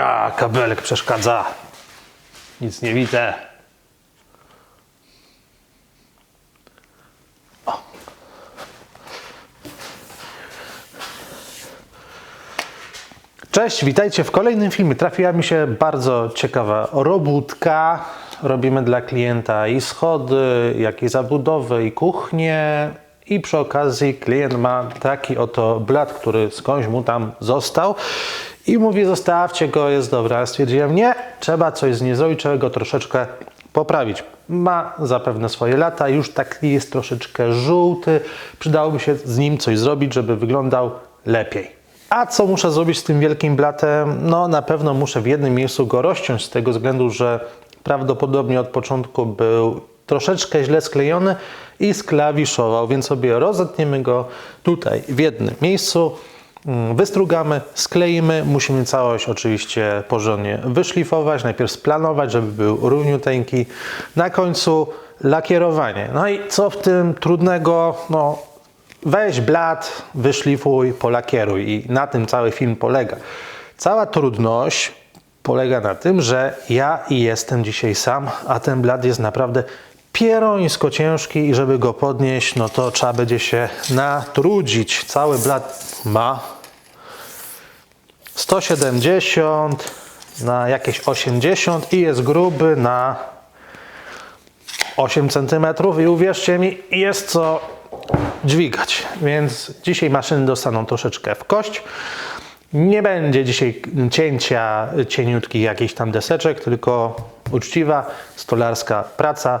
A, kabelek przeszkadza. Nic nie widzę. Cześć, witajcie w kolejnym filmie. Trafiła mi się bardzo ciekawa robótka. Robimy dla klienta i schody, jak i zabudowy, i kuchnię. I przy okazji klient ma taki oto blat, który skądś mu tam został. I mówi, zostawcie go, jest dobra. Ja stwierdziłem, nie, trzeba coś z nim zrobić, trzeba go troszeczkę poprawić. Ma zapewne swoje lata, już taki jest troszeczkę żółty. Przydałoby się z nim coś zrobić, żeby wyglądał lepiej. A co muszę zrobić z tym wielkim blatem? No na pewno muszę w jednym miejscu go rozciąć z tego względu, że prawdopodobnie od początku był troszeczkę źle sklejony i sklawiszował, więc sobie rozetniemy go tutaj w jednym miejscu. Mm, Wystrugamy, skleimy. Musimy całość oczywiście porządnie wyszlifować, najpierw splanować, żeby był równiuteńki. Na końcu lakierowanie. No i co w tym trudnego? No, weź blat, wyszlifuj, polakieruj i na tym cały film polega. Cała trudność polega na tym, że ja jestem dzisiaj sam, a ten blat jest naprawdę pierońsko ciężki i żeby go podnieść, no to trzeba będzie się natrudzić. Cały blat ma 170 na jakieś 80 i jest gruby na 8 cm i uwierzcie mi, jest co dźwigać. Więc dzisiaj maszyny dostaną troszeczkę w kość. Nie będzie dzisiaj cięcia cieniutkich jakichś tam deseczek, tylko uczciwa, stolarska praca.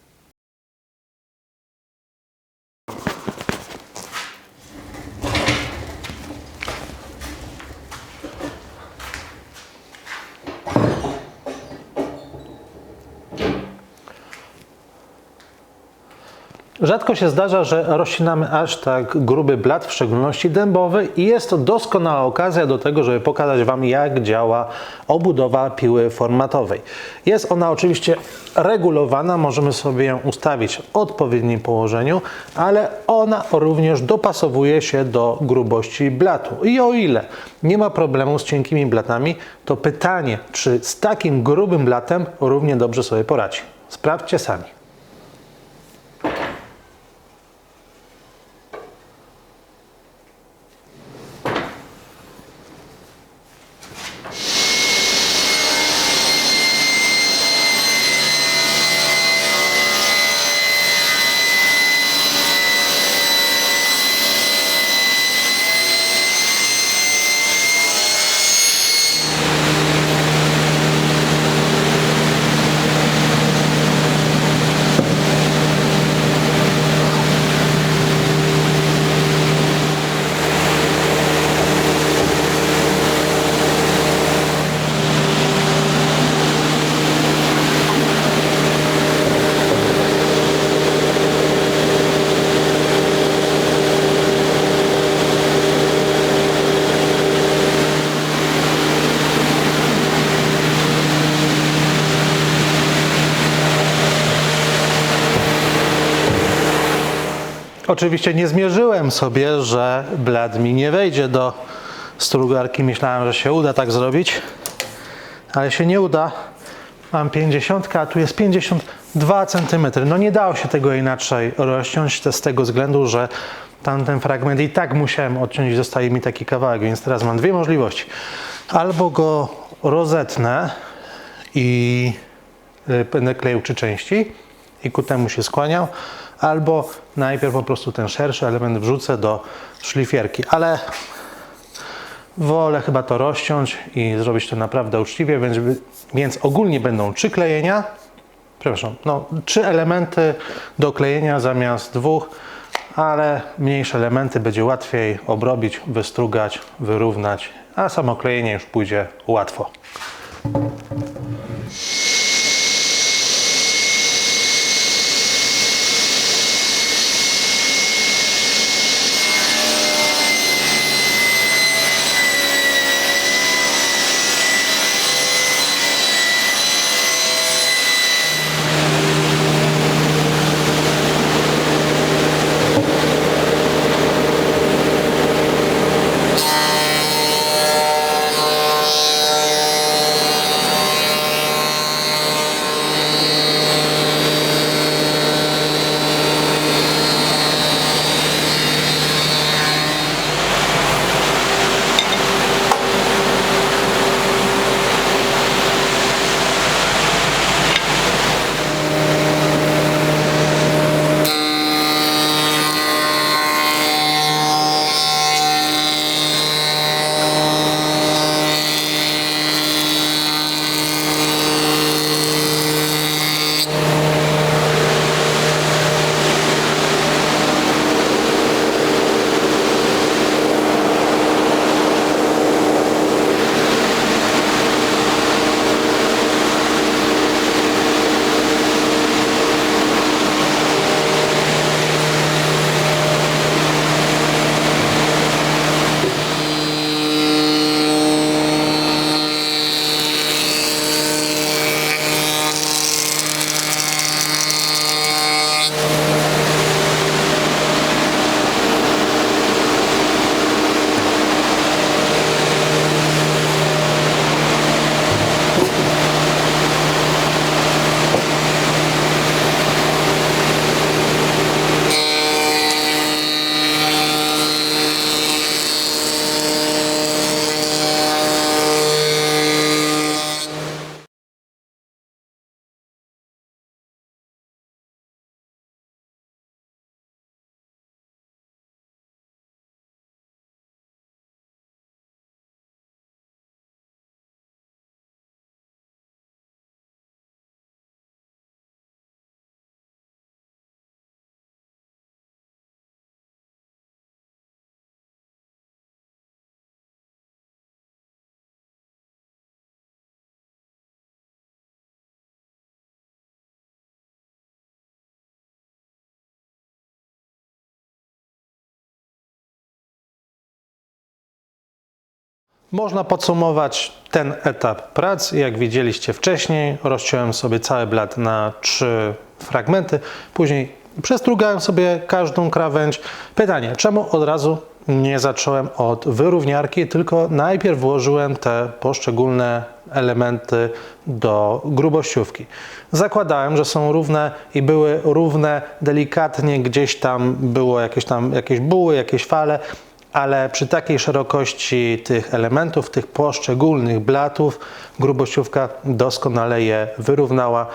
Rzadko się zdarza, że rozcinamy aż tak gruby blat, w szczególności dębowy i jest to doskonała okazja do tego, żeby pokazać Wam jak działa obudowa piły formatowej. Jest ona oczywiście regulowana, możemy sobie ją ustawić w odpowiednim położeniu, ale ona również dopasowuje się do grubości blatu. I o ile nie ma problemu z cienkimi blatami, to pytanie, czy z takim grubym blatem równie dobrze sobie poradzi. Sprawdźcie sami. Oczywiście nie zmierzyłem sobie, że blad mi nie wejdzie do strugarki. Myślałem, że się uda tak zrobić, ale się nie uda. Mam 50, a tu jest 52 cm. No nie dało się tego inaczej rozciąć to z tego względu, że tamten fragment i tak musiałem odciąć, zostaje mi taki kawałek, więc teraz mam dwie możliwości. Albo go rozetnę i y, będę kleił trzy części i ku temu się skłaniał, albo najpierw po prostu ten szerszy element wrzucę do szlifierki, ale wolę chyba to rozciąć i zrobić to naprawdę uczciwie, więc, więc ogólnie będą trzy klejenia, przepraszam, no trzy elementy do klejenia zamiast dwóch, ale mniejsze elementy będzie łatwiej obrobić, wystrugać, wyrównać, a samo klejenie już pójdzie łatwo. Można podsumować ten etap prac. Jak widzieliście wcześniej, rozciąłem sobie cały blat na trzy fragmenty. Później przestrugałem sobie każdą krawędź. Pytanie, czemu od razu nie zacząłem od wyrówniarki, tylko najpierw włożyłem te poszczególne elementy do grubościówki. Zakładałem, że są równe i były równe delikatnie, gdzieś tam było jakieś tam jakieś buły, jakieś fale, ale przy takiej szerokości tych elementów, tych poszczególnych blatów, grubościówka doskonale je wyrównała.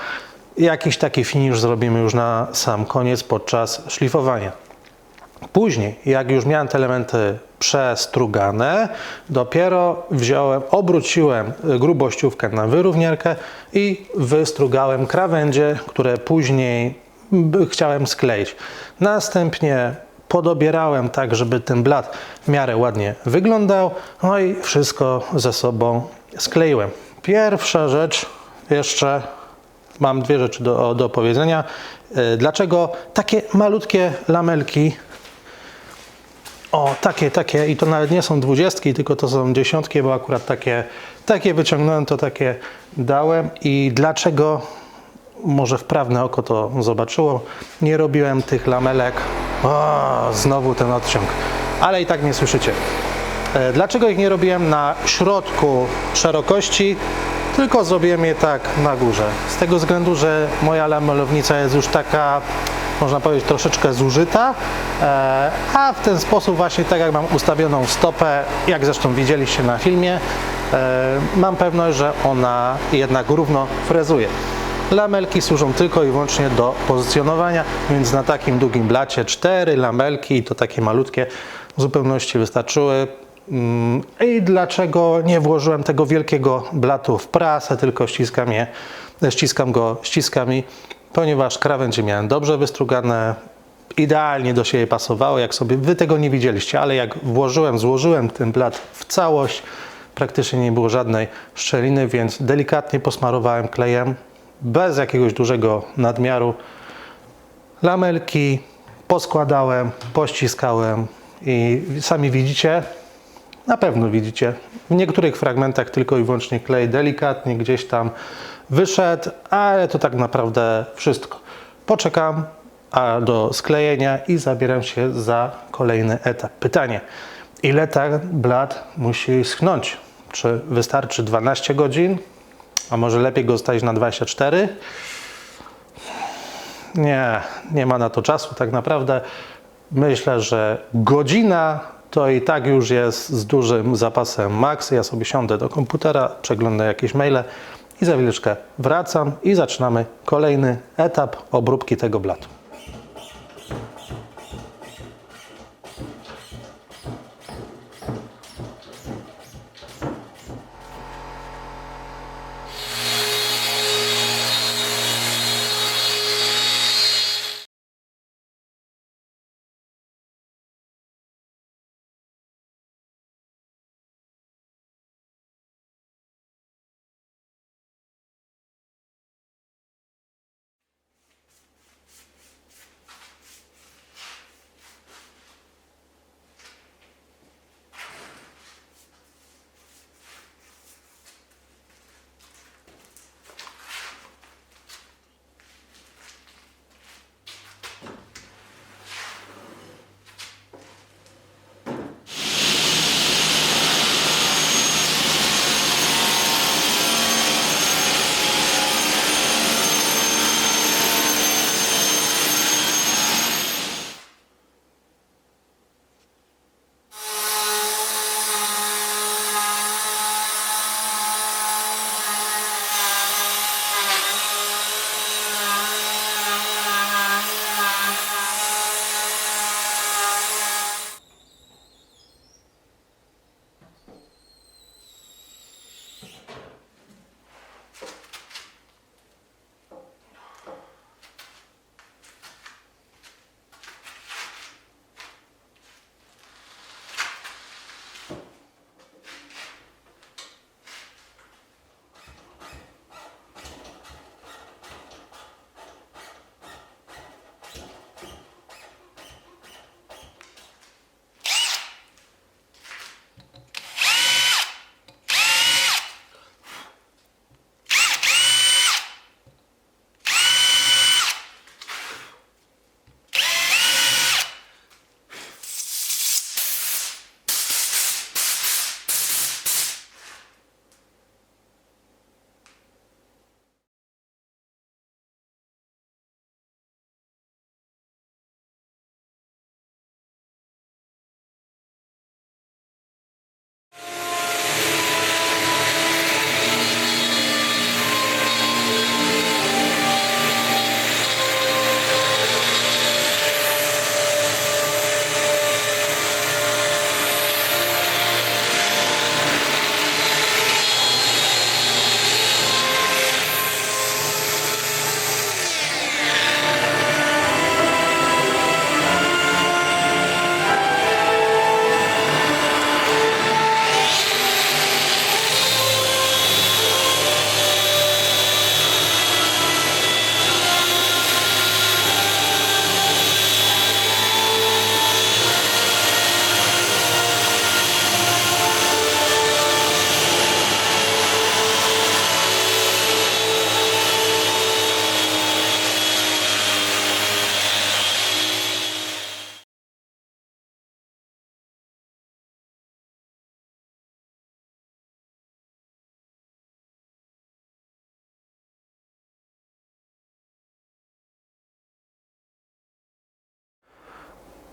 Jakiś taki finisz zrobimy już na sam koniec podczas szlifowania. Później, jak już miałem te elementy przestrugane, dopiero wziąłem, obróciłem grubościówkę na wyrówniarkę i wystrugałem krawędzie, które później chciałem skleić. Następnie podobierałem tak, żeby ten blat w miarę ładnie wyglądał, no i wszystko ze sobą skleiłem. Pierwsza rzecz jeszcze mam dwie rzeczy do, do powiedzenia. E, Dlaczego takie malutkie lamelki? O, takie, takie. I to nawet nie są dwudziestki, tylko to są dziesiątki, bo akurat takie, takie wyciągnąłem, to takie dałem. I dlaczego, może wprawne oko to zobaczyło, nie robiłem tych lamelek, o, znowu ten odciąg, ale i tak nie słyszycie. E, Dlaczego ich nie robiłem na środku szerokości, tylko zrobiłem je tak na górze? Z tego względu, że moja lamelownica jest już taka, można powiedzieć, troszeczkę zużyta, e, a w ten sposób właśnie tak jak mam ustawioną stopę, jak zresztą widzieliście na filmie, e, mam pewność, że ona jednak równo frezuje. Lamelki służą tylko i wyłącznie do pozycjonowania, więc na takim długim blacie cztery lamelki, to takie malutkie, w zupełności wystarczyły. Mm, I dlaczego nie włożyłem tego wielkiego blatu w prasę, tylko ściskam, je, ściskam go ściskami? Ponieważ krawędzie miałem dobrze wystrugane, idealnie do siebie pasowało, jak sobie, wy tego nie widzieliście, ale jak włożyłem, złożyłem ten blat w całość, praktycznie nie było żadnej szczeliny, więc delikatnie posmarowałem klejem, bez jakiegoś dużego nadmiaru. Lamelki poskładałem, pościskałem i sami widzicie, na pewno widzicie, w niektórych fragmentach tylko i wyłącznie klej delikatnie gdzieś tam wyszedł, ale to tak naprawdę wszystko. Poczekam a do sklejenia i zabieram się za kolejny etap. Pytanie, ile ten blat musi schnąć? Czy wystarczy 12 godzin? A może lepiej go zostawić na 24? Nie, nie ma na to czasu tak naprawdę. Myślę, że godzina to i tak już jest z dużym zapasem max. Ja sobie siądę do komputera, przeglądam jakieś maile i za chwileczkę wracam i zaczynamy kolejny etap obróbki tego blatu.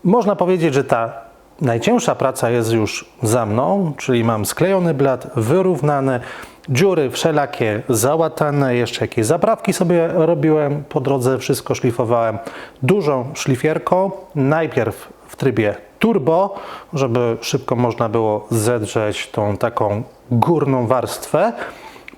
Można powiedzieć, że ta najcięższa praca jest już za mną, czyli mam sklejony blat, wyrównany, dziury wszelakie załatane, jeszcze jakieś zaprawki sobie robiłem, po drodze wszystko szlifowałem dużą szlifierką, najpierw w trybie turbo, żeby szybko można było zedrzeć tą taką górną warstwę,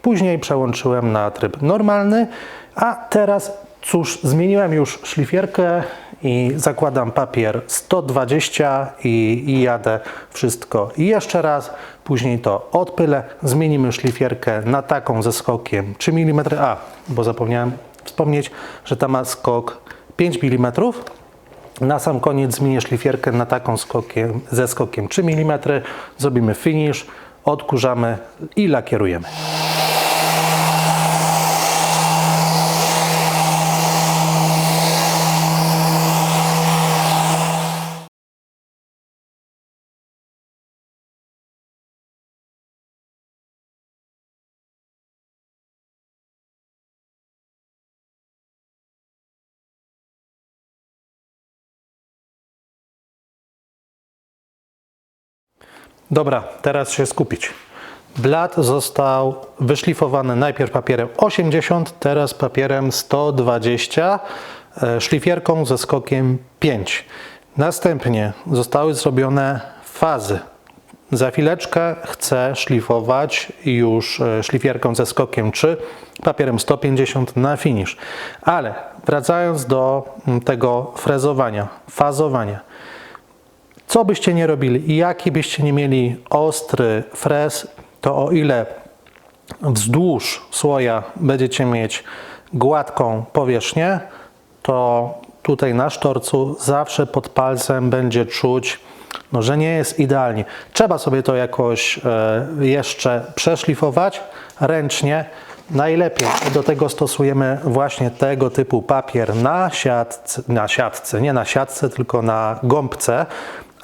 później przełączyłem na tryb normalny, a teraz cóż, zmieniłem już szlifierkę i zakładam papier 120 i, i jadę wszystko jeszcze raz. Później to odpylę, zmienimy szlifierkę na taką ze skokiem 3 mm. A, bo zapomniałem wspomnieć, że ta ma skok 5 mm. Na sam koniec zmienię szlifierkę na taką skokiem, ze skokiem 3 mm. Zrobimy finish, odkurzamy i lakierujemy. Dobra, teraz się skupić. Blat został wyszlifowany najpierw papierem 80, teraz papierem 120, e, szlifierką ze skokiem 5. Następnie zostały zrobione fazy. Za chwileczkę chcę szlifować już e, szlifierką ze skokiem 3, papierem 150 na finish. Ale wracając do tego frezowania, fazowania. Co byście nie robili i jaki byście nie mieli ostry frez, to o ile wzdłuż słoja będziecie mieć gładką powierzchnię, to tutaj na sztorcu zawsze pod palcem będzie czuć, no, że nie jest idealnie. Trzeba sobie to jakoś e, jeszcze przeszlifować ręcznie. Najlepiej do tego stosujemy właśnie tego typu papier na siatce, na siatce, nie na siatce, tylko na gąbce,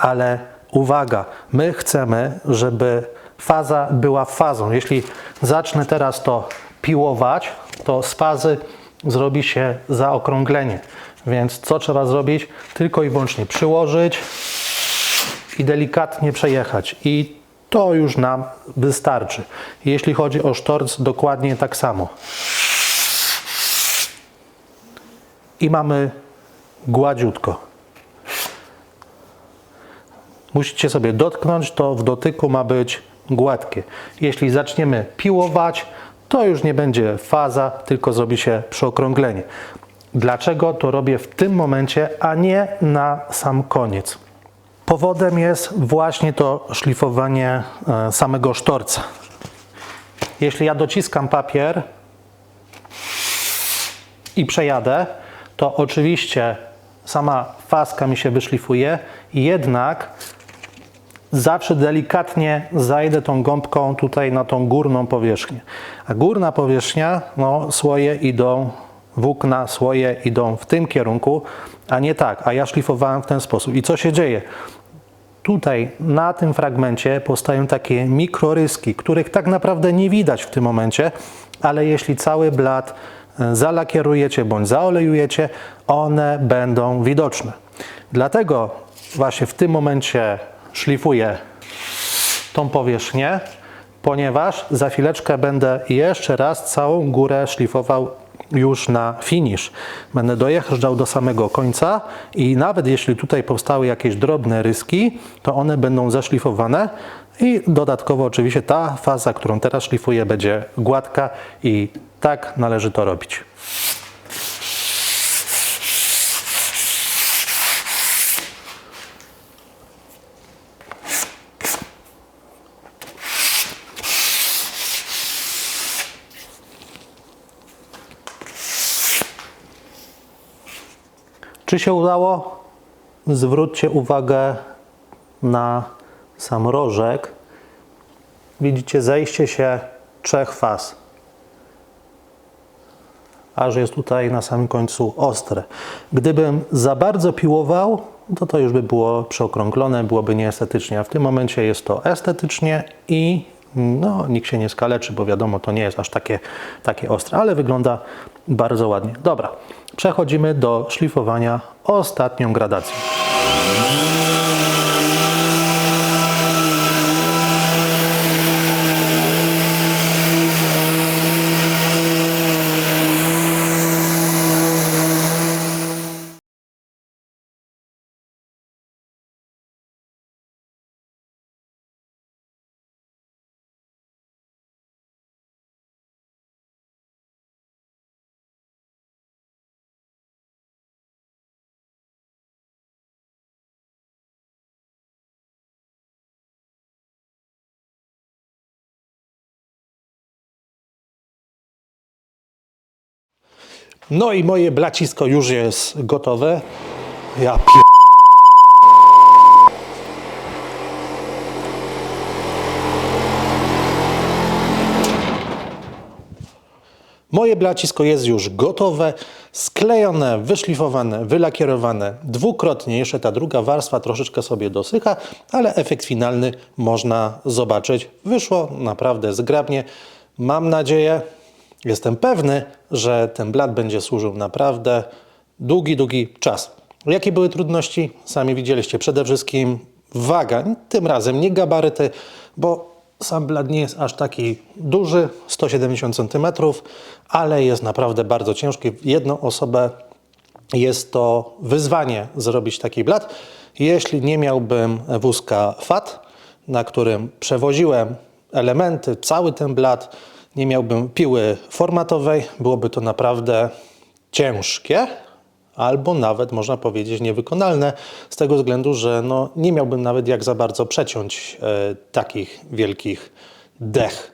ale uwaga, my chcemy, żeby faza była fazą. Jeśli zacznę teraz to piłować, to z fazy zrobi się zaokrąglenie. Więc co trzeba zrobić? Tylko i wyłącznie przyłożyć i delikatnie przejechać. I to już nam wystarczy. Jeśli chodzi o sztorc, dokładnie tak samo. I mamy gładziutko. Musicie sobie dotknąć, to w dotyku ma być gładkie. Jeśli zaczniemy piłować, to już nie będzie faza, tylko zrobi się przeokrąglenie. Dlaczego to robię w tym momencie, a nie na sam koniec? Powodem jest właśnie to szlifowanie e, samego sztorca. Jeśli ja dociskam papier i przejadę, to oczywiście sama faska mi się wyszlifuje, jednak zawsze delikatnie zajdę tą gąbką tutaj na tą górną powierzchnię. A górna powierzchnia, no słoje idą, włókna, słoje idą w tym kierunku, a nie tak. A ja szlifowałem w ten sposób. I co się dzieje? Tutaj na tym fragmencie powstają takie mikroryski, których tak naprawdę nie widać w tym momencie, ale jeśli cały blat e, zalakierujecie bądź zaolejujecie, one będą widoczne. Dlatego właśnie w tym momencie szlifuję tą powierzchnię, ponieważ za chwileczkę będę jeszcze raz całą górę szlifował już na finish. Będę dojeżdżał do samego końca i nawet jeśli tutaj powstały jakieś drobne ryski, to one będą zeszlifowane i dodatkowo oczywiście ta faza, którą teraz szlifuję, będzie gładka i tak należy to robić. Czy się udało? Zwróćcie uwagę na sam rożek. Widzicie zejście się trzech faz. Aż jest tutaj na samym końcu ostre. Gdybym za bardzo piłował, to to już by było przeokrąglone, byłoby nieestetycznie. A w tym momencie jest to estetycznie i no, nikt się nie skaleczy, bo wiadomo, to nie jest aż takie, takie ostre, ale wygląda bardzo ładnie. Dobra, przechodzimy do szlifowania ostatnią gradacją. No i moje blacisko już jest gotowe. Ja. Moje blacisko jest już gotowe, sklejone, wyszlifowane, wylakierowane dwukrotnie. Jeszcze ta druga warstwa troszeczkę sobie dosycha, ale efekt finalny można zobaczyć. Wyszło naprawdę zgrabnie. Mam nadzieję, jestem pewny, że ten blat będzie służył naprawdę długi, długi czas. Jakie były trudności? Sami widzieliście. Przede wszystkim waga, tym razem nie gabaryty, bo sam blat nie jest aż taki duży, 170 cm, ale jest naprawdę bardzo ciężki. Jedną osobę jest to wyzwanie zrobić taki blat. Jeśli nie miałbym wózka FAT, na którym przewoziłem elementy, cały ten blat, nie miałbym piły formatowej, byłoby to naprawdę ciężkie, albo nawet można powiedzieć niewykonalne, z tego względu, że no, nie miałbym nawet jak za bardzo przeciąć e, takich wielkich dech.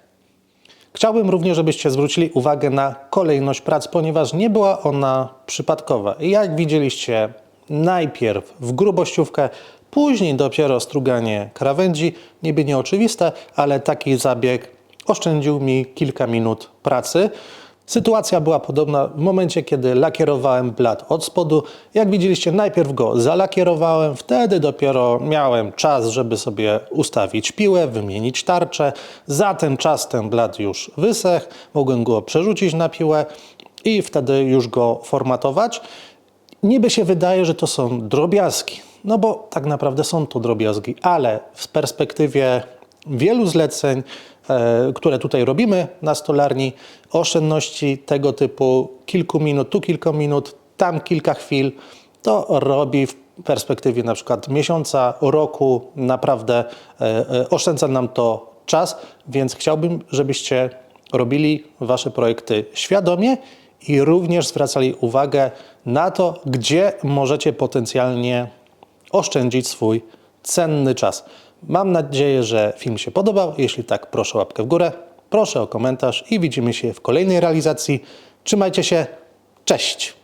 Chciałbym również, żebyście zwrócili uwagę na kolejność prac, ponieważ nie była ona przypadkowa. Jak widzieliście, najpierw w grubościówkę, później dopiero struganie krawędzi. Niby nieoczywiste, ale taki zabieg oszczędził mi kilka minut pracy. Sytuacja była podobna w momencie, kiedy lakierowałem blat od spodu. Jak widzieliście, najpierw go zalakierowałem, wtedy dopiero miałem czas, żeby sobie ustawić piłę, wymienić tarczę. Za ten czas ten blat już wysechł, mogłem go przerzucić na piłę i wtedy już go formatować. Niby się wydaje, że to są drobiazgi, no bo tak naprawdę są to drobiazgi, ale w perspektywie wielu zleceń, które tutaj robimy na stolarni, oszczędności tego typu kilku minut, tu kilka minut, tam kilka chwil, to robi w perspektywie na przykład miesiąca, roku naprawdę e, e, oszczędza nam to czas, więc chciałbym, żebyście robili wasze projekty świadomie i również zwracali uwagę na to, gdzie możecie potencjalnie oszczędzić swój cenny czas. Mam nadzieję, że film się podobał. Jeśli tak, proszę o łapkę w górę, proszę o komentarz i widzimy się w kolejnej realizacji. Trzymajcie się, cześć!